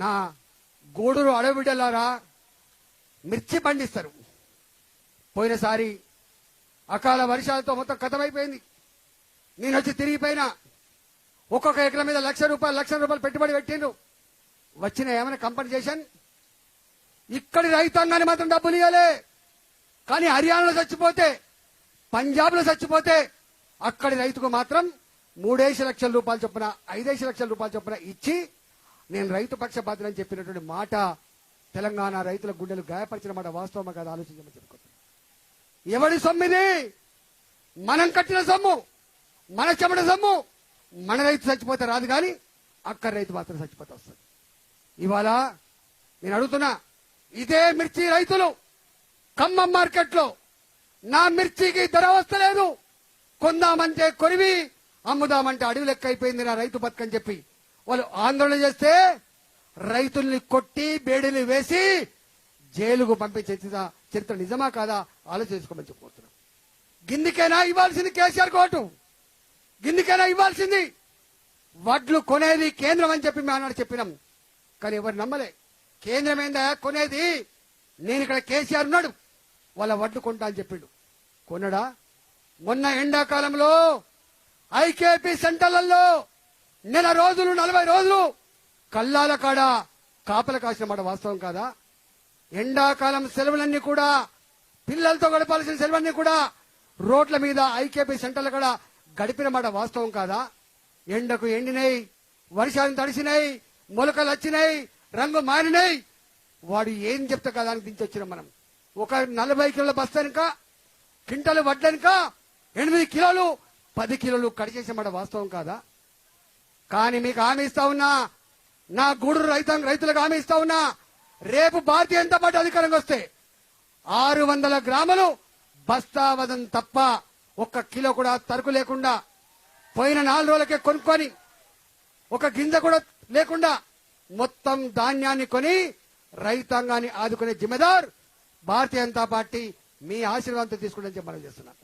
నా గూడూరు అడవిడలారా మిర్చి పండిస్తారు. పోయినసారి అకాల వర్షాలతో మొత్తం కథమైపోయింది. నేను వచ్చి తిరిగిపోయినా ఒక్కొక్క ఎకరం మీద లక్ష రూపాయలు లక్ష రూపాయలు పెట్టుబడి పెట్టిండు వచ్చిన ఏమైనా కంపెన్సేషన్ ఇక్కడి రైతాంగాన్ని మాత్రం డబ్బులు ఇవ్వలే కానీ హర్యానాలో చచ్చిపోతే పంజాబ్లో చచ్చిపోతే అక్కడి రైతుకు మాత్రం మూడేసి లక్షల రూపాయలు చొప్పున ఐదేసి లక్షల రూపాయలు చొప్పున ఇచ్చి నేను రైతు పక్షపాతులని చెప్పినటువంటి మాట తెలంగాణ రైతుల గుండెలు గాయపరిచిన మాట వాస్తవమా కాదు ఆలోచించమని చెప్పుకుంటున్నాను. ఎవడి సొమ్మిది? మనం కట్టిన సొమ్ము మన చెమట సొమ్ము మన రైతు చచ్చిపోతే రాదు కానీ అక్కడ రైతు మాత్రం చచ్చిపోతే వస్తుంది. ఇవాళ నేను అడుగుతున్నా ఇదే మిర్చి రైతులు ఖమ్మం మార్కెట్లో నా మిర్చికి ధర వస్తలేదు. కొందామంటే కొరివి అమ్ముదామంటే అడవి లెక్క అయిపోయింది నా రైతు బతుకని చెప్పి వాళ్ళు ఆందోళన చేస్తే రైతుల్ని కొట్టి బేడీలు వేసి జైలుకు పంపించే చరిత్ర- నిజమా కాదా ఆలోచించుకోమని చెప్పుకుంటున్నాం గిందికైనా ఇవ్వాల్సింది కేసీఆర్ కోర్టు. గిందికైనా ఇవ్వాల్సింది. వడ్లు కొనేది కేంద్రం అని చెప్పి మేము అన్నాడు చెప్పినాం. కానీ ఎవరు నమ్మలే. కేంద్రం ఏందా? కొనేది. నేను ఇక్కడ కేసీఆర్ ఉన్నాడు. వాళ్ళ వడ్లు కొంటా అని చెప్పిండు. కొనడా మొన్న ఎండాకాలంలో ఐకేపీ సెంటర్లలో నెల రోజులు నలభై రోజులు కల్లాల కాడ కాపల కాసిన మాట వాస్తవం కాదా? ఎండాకాలం సెలవులన్నీ కూడా పిల్లలతో గడపాల్సిన సెలవులన్నీ కూడా రోడ్ల మీద ఐకేపీ సెంటర్ల కూడా గడిపిన మాట వాస్తవం కాదా? ఎండకు ఎండినాయి వర్షాలు తడిసినాయి మొలకలు వచ్చినాయి రంగు మారినాయి వాడు ఏం చెప్తా కదా అని దించి వచ్చినాం మనం. ఒక నలభై కిలోల బస్తానిక కింటలు వడ్డనిక ఎనిమిది కిలోలు పది కిలోలు కడిచేసే మాట వాస్తవం కాదా? కానీ మీకు హామీ ఇస్తా ఉన్నా నా గూడూరు రైతాంగ రైతులకు హామీ ఇస్తా ఉన్నా రేపు భారతీయ జనతా పార్టీ అధికారంగా వస్తే ఆరు వందల గ్రాములు బస్తా వదం తప్ప ఒక్క కిలో కూడా తరుకు లేకుండా పోయిన నాలుగు రోజులకే కొనుక్కొని ఒక గింజ కూడా లేకుండా మొత్తం ధాన్యాన్ని కొని రైతాంగాన్ని ఆదుకునే జిమ్మెదార్ భారతీయ జనతా పార్టీ మీ ఆశీర్వాదంతో తీసుకుంటే మనం చేస్తున్నాం.